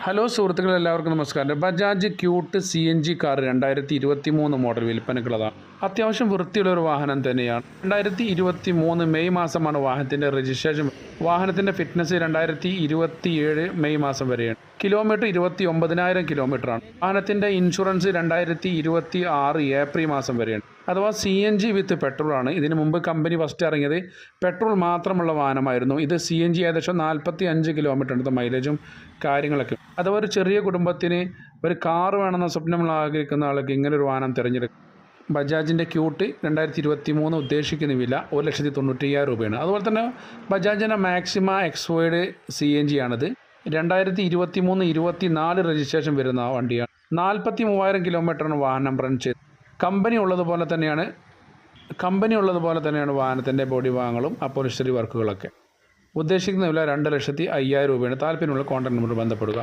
Hello സുഹൃത്തുക്കൾ എല്ലാവർക്കും നമസ്കാരം. Bajaj Qute C N G car രണ്ടായിരത്തി ഇരുപത്തി മൂന്ന് മോഡൽ വിൽപ്പനക്കുള്ളതാണ്. അത്യാവശ്യം വൃത്തിയുള്ള ഒരു വാഹനം തന്നെയാണ്. രണ്ടായിരത്തി ഇരുപത്തി മൂന്ന് മെയ് മാസമാണ് വാഹനത്തിന്റെ രജിസ്ട്രേഷൻ വാഹനത്തിന്റെ ഫിറ്റ്നസ് രണ്ടായിരത്തി ഇരുപത്തി ഏഴ് മെയ് മാസം വരെയാണ്. കിലോമീറ്റർ ഇരുപത്തി ഒമ്പതിനായിരം കിലോമീറ്ററാണ്. വാഹനത്തിന്റെ ഇൻഷുറൻസ് രണ്ടായിരത്തി ഇരുപത്തി ആറ് ഏപ്രിൽ മാസം വരെയാണ്. അഥവാ C N G with petrol ആണ് ഇതിനു മുമ്പ് കമ്പനി ഫസ്റ്റ് ഇറങ്ങിയത് പെട്രോൾ മാത്രമുള്ള വാഹനമായിരുന്നു. ഇത് സി എൻ ജി ഏകദേശം നാൽപ്പത്തി അഞ്ച് കിലോമീറ്റർ ഉണ്ട് മൈലേജും കാര്യങ്ങളൊക്കെ. അഥവാ ഒരു ചെറിയ കുടുംബത്തിന് ഒരു കാർ വേണമെന്ന സ്വപ്നം ആഗ്രഹിക്കുന്ന ആൾക്ക് ഇങ്ങനെ ഒരു വാഹനം തിരഞ്ഞെടുക്കും. ബജാജിന്റെ ക്യൂട്ട് രണ്ടായിരത്തി ഇരുപത്തി മൂന്ന് ഉദ്ദേശിക്കുന്ന വില ഒരു ലക്ഷത്തി തൊണ്ണൂറ്റയ്യായിരം രൂപയാണ്. അതുപോലെ തന്നെ ബജാജിന്റെ Maxima X wide C N G ആണിത്. രണ്ടായിരത്തി ഇരുപത്തി മൂന്ന് ഇരുപത്തി നാല് രജിസ്ട്രേഷൻ വരുന്ന വണ്ടിയാണ്. നാൽപ്പത്തി മൂവായിരം കിലോമീറ്ററാണ് വാഹനം റൺ ചെയ്ത്. കമ്പനി ഉള്ളതുപോലെ തന്നെയാണ് കമ്പനി ഉള്ളതുപോലെ തന്നെയാണ് വാഹനത്തിന്റെ ബോഡി ഭാഗങ്ങളും അപ്പോളിസ്റ്ററി വർക്കുകളൊക്കെ ഉദ്ദേശിക്കുന്ന വില രണ്ട് ലക്ഷത്തി അയ്യായിരം രൂപയാണ്. താല്പര്യമുള്ള കോൺടാക്ട് നമ്പർ ബന്ധപ്പെടുക.